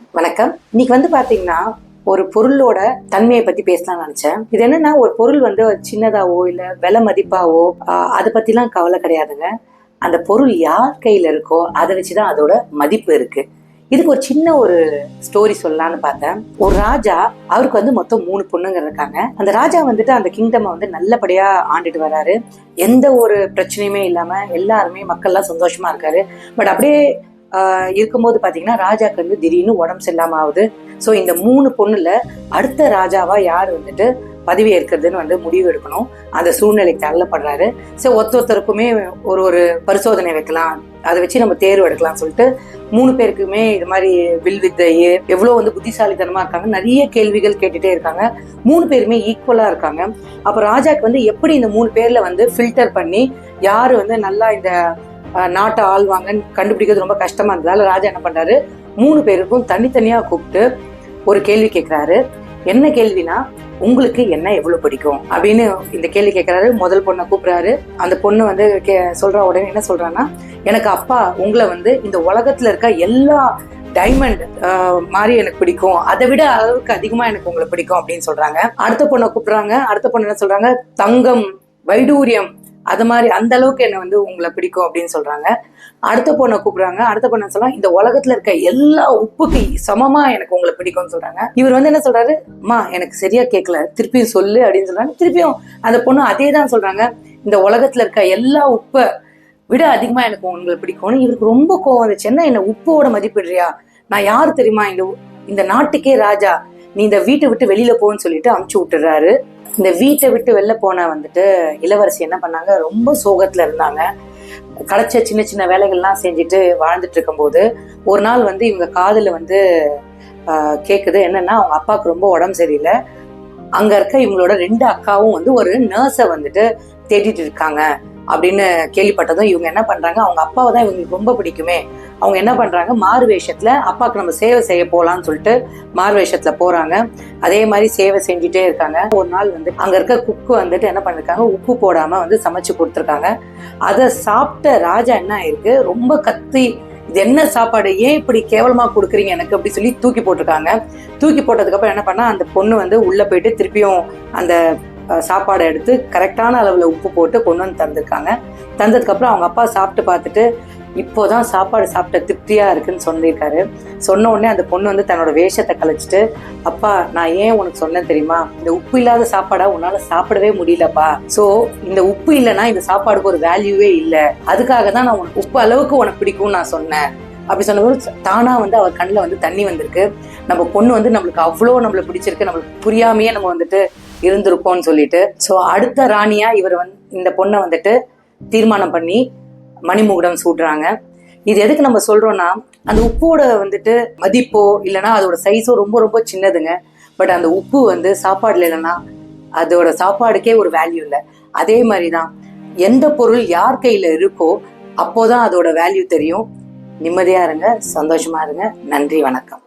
வணக்கம். இன்னைக்கு வந்து பாத்தீங்கன்னா ஒரு பொருளோட தன்மையை பத்தி பேசலாம்னு நினைச்சேன். இது என்னன்னா ஒரு பொருள் வந்து சின்னதாவோ இல்ல விலை மதிப்பாவோ அதை பத்திலாம் கவலை கிடையாதுங்க. அந்த பொருள் யார் கையில இருக்கோ அதை வச்சுதான் அதோட மதிப்பு இருக்கு. இதுக்கு ஒரு சின்ன ஒரு ஸ்டோரி சொல்லலாம்னு பார்த்தேன். ஒரு ராஜா அவருக்கு வந்து மொத்தம் மூணு பொண்ணுங்க இருக்காங்க. அந்த ராஜா வந்துட்டு அந்த கிங்டம் வந்து நல்லபடியா ஆண்டுட்டு வராரு. எந்த ஒரு பிரச்சனையுமே இல்லாம எல்லாருமே மக்கள்லாம் சந்தோஷமா இருக்காரு. பட் அப்படியே இருக்கும்போது பார்த்தீங்கன்னா ராஜாக்கு வந்து திடீர்னு உடம்பு சரியில்லாம ஆகுது. ஸோ இந்த மூணு பொண்ணுல அடுத்த ராஜாவா யார் வந்துட்டு பதவி ஏற்கிறதுன்னு வந்து முடிவு எடுக்கணும். அந்த சூழ்நிலைக்கு தள்ளப்படுறாரு. ஸோ ஒத்த ஒருத்தருக்குமே ஒரு ஒரு பரிசோதனை வைக்கலாம். அதை வச்சு நம்ம தேர்வு எடுக்கலாம் சொல்லிட்டு மூணு பேருக்குமே இது மாதிரி வில் வித்தை எவ்வளோ வந்து புத்திசாலித்தனமாக இருக்காங்க நிறைய கேள்விகள் கேட்டுகிட்டே இருக்காங்க. மூணு பேருமே ஈக்குவலாக இருக்காங்க. அப்போ ராஜாக்கு வந்து எப்படி இந்த மூணு பேரில் வந்து ஃபில்டர் பண்ணி யார் வந்து நல்லா இந்த நாட்டை ஆள்வாங்கன்னு கண்டுபிடிக்கிறது ரொம்ப கஷ்டமா இருந்ததால ராஜா என்ன பண்றாரு? மூணு பேருக்கும் தனித்தனியா கூப்பிட்டு ஒரு கேள்வி கேட்கிறாரு என்ன கேள்வினா உங்களுக்கு என்ன எவ்வளவு பிடிக்கும்? அப்படின்னு இந்த கேள்வி கேட்கிறாரு முதல் பொண்ணை கூப்பிடுறாரு. அந்த பொண்ணு வந்து கே சொல்ற உடனே என்ன சொல்றான்னா எனக்கு அப்பா உங்களை வந்து இந்த உலகத்துல இருக்க எல்லா டைமண்ட் மாதிரி எனக்கு பிடிக்கும். அதை விட அளவுக்கு அதிகமா எனக்கு உங்களை பிடிக்கும் அப்படின்னு சொல்றாங்க. அடுத்த பொண்ணை கூப்பிடுறாங்க. அடுத்த பொண்ணு என்ன சொல்றாங்க? தங்கம் வைடூரியம் அது மாதிரி அந்த அளவுக்கு என்ன வந்து உங்களை பிடிக்கும் அப்படின்னு சொல்றாங்க. அடுத்த பொண்ணை கூப்பிடுறாங்க. அடுத்த பொண்ணை சொல்றாங்க இந்த உலகத்துல இருக்க எல்லா உப்புக்கு சமமா எனக்கு உங்களை பிடிக்கும்னு சொல்றாங்க. இவர் வந்து என்ன சொல்றாரு? மா எனக்கு சரியா கேட்கல திருப்பியும் சொல்லு அப்படின்னு சொல்றாங்க. திருப்பியும் அந்த பொண்ணு அதே தான் சொல்றாங்க. இந்த உலகத்துல இருக்க எல்லா உப்பை விட அதிகமா எனக்கு உங்களை பிடிக்கும்னு. இவருக்கு ரொம்ப கோவம். வந்துச்சு என்ன என்ன உப்போட மதிப்பிடுறியா? நான் யாரு தெரியுமா? இந்த உ- இந்த நாட்டுக்கே ராஜா. நீ இந்த வீட்டை விட்டு வெளியில போன்னு சொல்லிட்டு அமுச்சு விட்டுறாரு. இந்த வீட்டை விட்டு வெளில போன வந்துட்டு இளவரசி என்ன பண்ணாங்க? ரொம்ப சோகத்துல இருந்தாங்க. கிடைச்ச சின்ன சின்ன வேலைகள்லாம் செஞ்சுட்டு வாழ்ந்துட்டு இருக்கும்போது ஒரு நாள் வந்து இவங்க காதில் வந்து கேட்குது என்னன்னா அவங்க அப்பாவுக்கு ரொம்ப உடம்பு சரியில்லை. அங்கே இருக்க இவங்களோட ரெண்டு அக்காவும் வந்து ஒரு நர்ஸை வந்துட்டு தேடிட்டு இருக்காங்க. அப்படின்னு கேள்விப்பட்டதும் இவங்க என்ன பண்றாங்க? அவங்க அப்பாவை தான் இவங்களுக்கு ரொம்ப பிடிக்குமே. அவங்க என்ன பண்றாங்க? மாறு வேஷத்துல அப்பாவுக்கு நம்ம சேவை செய்ய போகலான்னு சொல்லிட்டு மாறு வேஷத்துல போறாங்க. அதே மாதிரி சேவை செஞ்சுட்டே இருக்காங்க. ஒரு நாள் வந்து அங்க இருக்க குக்கு வந்துட்டு என்ன பண்ணிருக்காங்க? உப்பு போடாம வந்து சமைச்சு கொடுத்துருக்காங்க. அதை சாப்பிட்ட ராஜா என்ன ஆயிருக்கு? ரொம்ப கத்தி இது என்ன சாப்பாடு? ஏன் இப்படி கேவலமா கொடுக்குறீங்க எனக்கு? அப்படி சொல்லி தூக்கி போட்டிருக்காங்க. தூக்கி போட்டதுக்கப்புறம் என்ன பண்ணா அந்த பொண்ணு வந்து உள்ள போயிட்டு திருப்பியும் அந்த சாப்பாடை எடுத்து கரெக்டான அளவில் உப்பு போட்டு கொண்டு வந்து தந்திருக்காங்க. தந்ததுக்கப்புறம் அவங்க அப்பா சாப்பிட்டு பார்த்துட்டு இப்போதான் சாப்பாடு சாப்பிட்ட திருப்தியாக இருக்குன்னு சொல்லியிருக்காரு. சொன்ன உடனே அந்த பொண்ணு வந்து தன்னோட வேஷத்தை கழிச்சிட்டு அப்பா நான் ஏன் உனக்கு சொன்னேன் தெரியுமா? இந்த உப்பு இல்லாத சாப்பாடா உன்னால சாப்பிடவே முடியலப்பா. ஸோ இந்த உப்பு இல்லைன்னா இந்த சாப்பாடுக்கு ஒரு வேல்யூவே இல்லை. அதுக்காக தான் நான் உனக்கு உப்பு அளவுக்கு உனக்கு பிடிக்கும்னு நான் சொன்னேன். அப்படி சொன்னபோது தானா வந்து அவர் கண்ணில் வந்து தண்ணி வந்திருக்கு. நம்ம பொண்ணு வந்து நம்மளுக்கு அவ்வளோ நம்மள பிடிச்சிருக்கு. நம்மளுக்கு புரியாமையே நம்ம வந்துட்டு இருந்திருக்கோம்னு சொல்லிட்டு. ஸோ அடுத்த ராணியா இவர் வந்து இந்த பொண்ணை வந்துட்டு தீர்மானம் பண்ணி மணிமுகுடம் சூடுறாங்க இது எதுக்கு நம்ம சொல்றோம்னா அந்த உப்போட வந்துட்டு மதிப்போ இல்லைன்னா அதோட சைஸோ ரொம்ப ரொம்ப சின்னதுங்க. பட் அந்த உப்பு வந்து சாப்பாடுல இல்லைன்னா அதோட சாப்பாடுக்கே ஒரு வேல்யூ இல்லை. அதே மாதிரி தான் எந்த பொருள் யார் கையில் இருக்கோ அப்போதான் அதோட வேல்யூ தெரியும். நிம்மதியா இருங்க சந்தோஷமா இருங்க. நன்றி வணக்கம்.